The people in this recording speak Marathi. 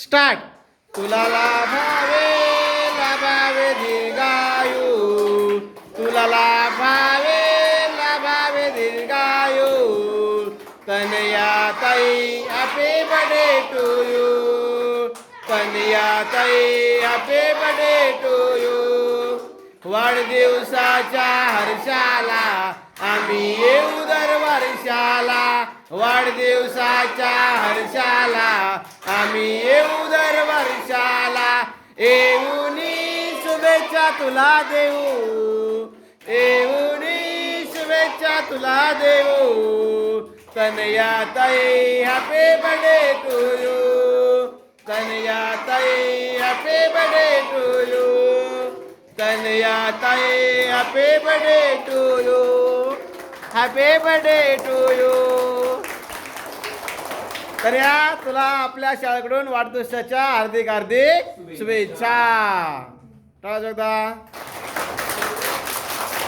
स्टार्ट. तुला लाभावे लाभावे दीर्घायू. तुला लाभावे लाभावे दीर्घायू. कन्या ताई आपे बडे टू तनया कन्या ताई आपे बडे टू वाढदिवसाच्या हर्षाला आम्ही येऊ दर वर्षाला. वाढदिवसाच्या हर्षाला आम्ही येऊ दर वर्षाला. येऊनी शुभेच्छा तुला देऊ. येऊनी शुभेच्छा तुला देऊ. कन्या ताई हपे बडे टू यू. कन्या ताई हॅपी बडे टू यू. कन्या ताई happy birthday to you. Happy birthday to you तर या तुला आपल्या शाळेकडून वाढदिवसाच्या हार्दिक हार्दिक शुभेच्छा. टाळा जगदा